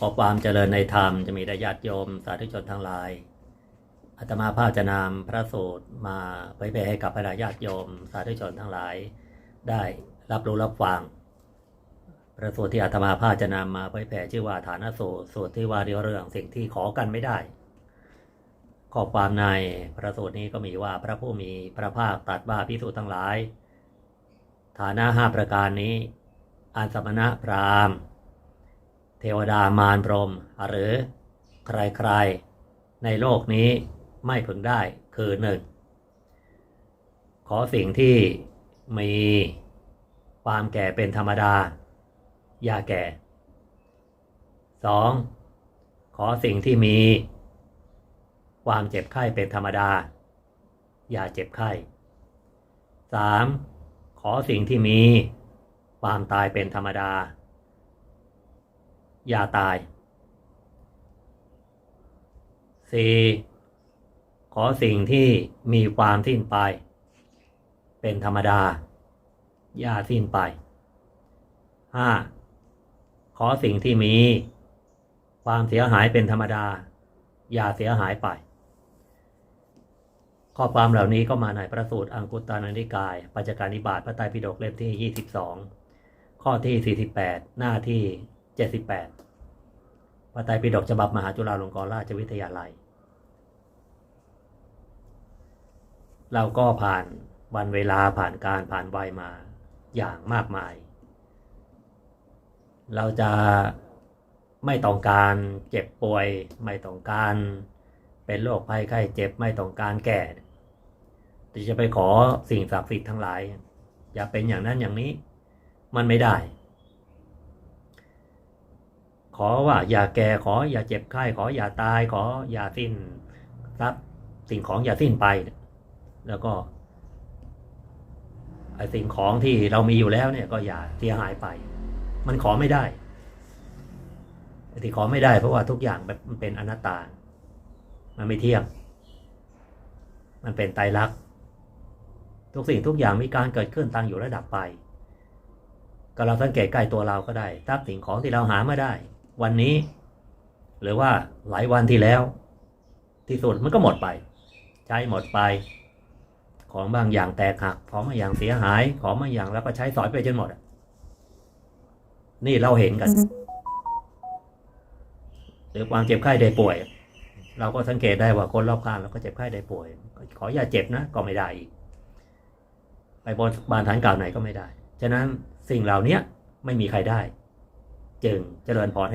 ขอความเจริญในธรรมจะมีได้ญาติโยมสาธุชนทั้งหลายอาตมาภาพจะนำพระสูตรมาเผยแผ่ให้กับบรรดาญาติโยมสาธุชนทั้งหลาย ได้รับรู้รับฟังพระสูตรที่อาตมาภาพจะนำมาเผยแผ่ชื่อว่าฐานสูตรสูตรที่ว่าเรื่องสิ่งที่ขอกันไม่ได้ข้อความในพระสูตรนี้ก็มีว่าพระผู้มีพระภาคตรัสว่าพิสูจน์ทั้งหลาย ฐานะห้าประการนี้อันสมณะพราหมณ์ เทวดามารพรมหรือใครๆ ในโลกนี้ไม่พึงได้คือหนึ่งขอสิ่งที่มีความแก่เป็นธรรมดา อย่าแก่สองขอสิ่งที่มี ความเจ็บไข้เป็นธรรมดา อย่าเจ็บไข้สามขอสิ่งที่มี ความตายเป็นธรรมดา อย่าตาย 4. ขอสิ่งที่มีความสิ้นไป เป็นธรรมดา อย่าสิ้นไป 5. ขอสิ่งที่มี ความเสียหายเป็นธรรมดา อย่าเสียหายไป ข้อความเหล่านี้ก็มาในพระสูตรอังคุตานานิกาย ปัจจการนิบาตพระไตรปิฎกเล่มที่ 22 ข้อที่ 48 หน้าที่ 78พระไตรปิฎกฉบับมหาจุฬาลงกรณราชวิทยาลัย เราก็ผ่านวันเวลาผ่านการผ่านวัยมาอย่างมากมาย เราจะไม่ต้องการเจ็บป่วย ไม่ต้องการเป็นโรคภัยไข้เจ็บไม่ต้องการแก่แต่จะไปขอสิ่งศักดิ์สิทธิ์ทั้งหลาย อย่าเป็นอย่างนั้นอย่างนี้มันไม่ได้ ขอว่าอย่าแก่ขออย่าเจ็บไข้ขออย่าตายขออย่าสิ้นทรัพย์สิ่งของอย่าสิ้นไป แล้วก็ไอสิ่งของที่เรามีอยู่แล้วเนี่ยก็อย่าเสียหายไป มันขอไม่ได้ไอที่ขอไม่ได้เพราะว่าทุกอย่างมันเป็นอนัตตา มันไม่เที่ยง มันเป็นไตรลักษณ์ทุกสิ่งทุกอย่างมีการเกิดขึ้นตั้งอยู่ระดับไป ก็เราสังเกตใกล้ตัวเราก็ได้ทรัพย์สิ่งของที่เราหามาได้ วันนี้ หรือว่าหลายวันที่แล้ว ที่สุดมันก็หมดไป ใช้หมดไป ของบางอย่างแตกหัก ของบางอย่างเสียหาย ของบางอย่างแล้วก็ใช้สอยไปจนหมดอะนี่เราเห็นกัน หรือความเจ็บไข้ได้ป่วย เราก็สังเกตได้ว่าคนรอบข้างเราก็เจ็บไข้ได้ป่วย ขออย่าเจ็บนะก็ไม่ได้อีกไปบนบานฐานกล่าวไหนก็ไม่ได้ ฉะนั้นสิ่งเหล่านี้ไม่มีใครได้ จึงเจริญพรให้